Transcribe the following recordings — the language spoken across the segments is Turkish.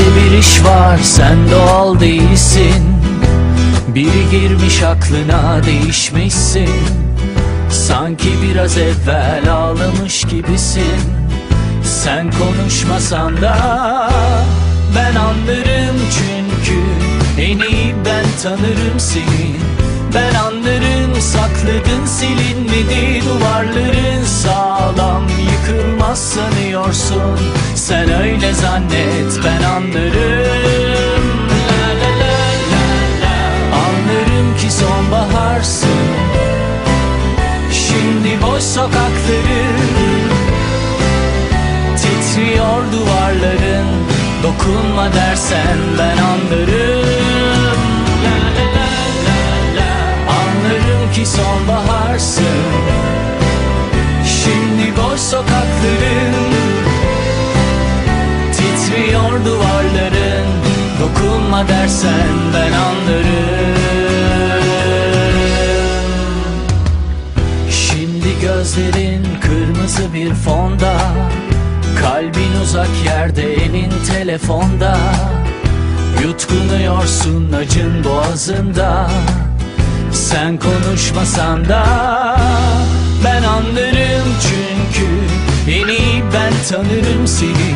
bir iş var sen doğal değilsin. Biri girmiş aklına değişmişsin. Sanki biraz evvel ağlamış gibisin. Sen konuşmasan da ben anlarım çünkü. En iyi ben tanırım seni. Ben anlarım sakladın silinmedi duvarların. Sağlam Yıkılmaz sanıyorsun. Sen öyle zannet boş sokakların Titriyor duvarların Dokunma dersen ben anlarım. La la la la la Anlarım ki sonbaharsın Şimdi boş sokakların Titriyor duvarların Dokunma dersen Gözlerin kırmızı bir fonda. Kalbin uzak yerde elin telefonda. Yutkunuyorsun acın boğazında. Sen konuşmasan da Ben anlarım çünkü. En iyi ben tanırım seni.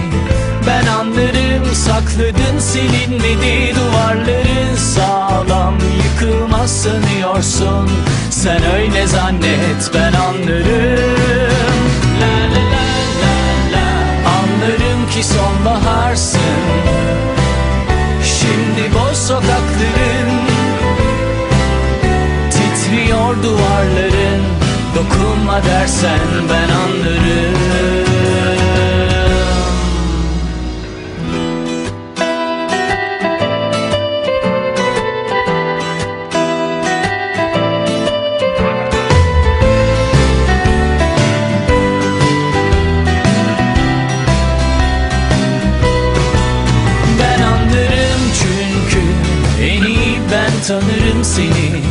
Ben anlarım sakladın silinmedi Duvarların yıkılmaz sanıyorsun Sen öyle zannet ben anlarım. La la la la la. Anlarım ki sonbaharsın. Şimdi boş sokakların. Titriyor duvarların. Dokunma dersen ben anlarım ben tanırım seni.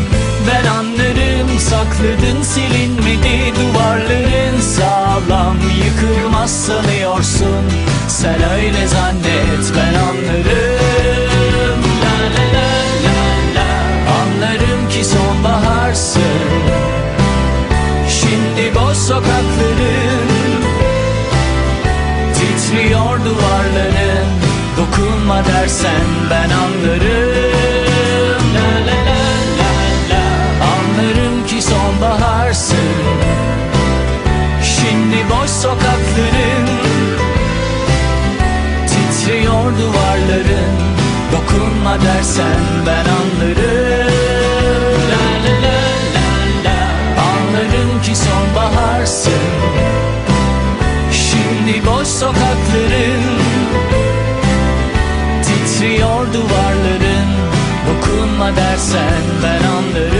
Ben anlarım sakladın silinmedi. Duvarların sağlam Yıkılmaz sanıyorsun. Sen öyle zannet ben anlarım. La la la la la. Anlarım ki sonbaharsın Şimdi boş sokakların Titriyor duvarların. Dokunma dersen ben anlarım boş sokakların. Titriyor duvarların. Dokunma dersen ben anlarım. La la la la la. Anlarım ki sonbaharsın. Şimdi boş sokakların. Titriyor duvarların. Dokunma dersen ben anlarım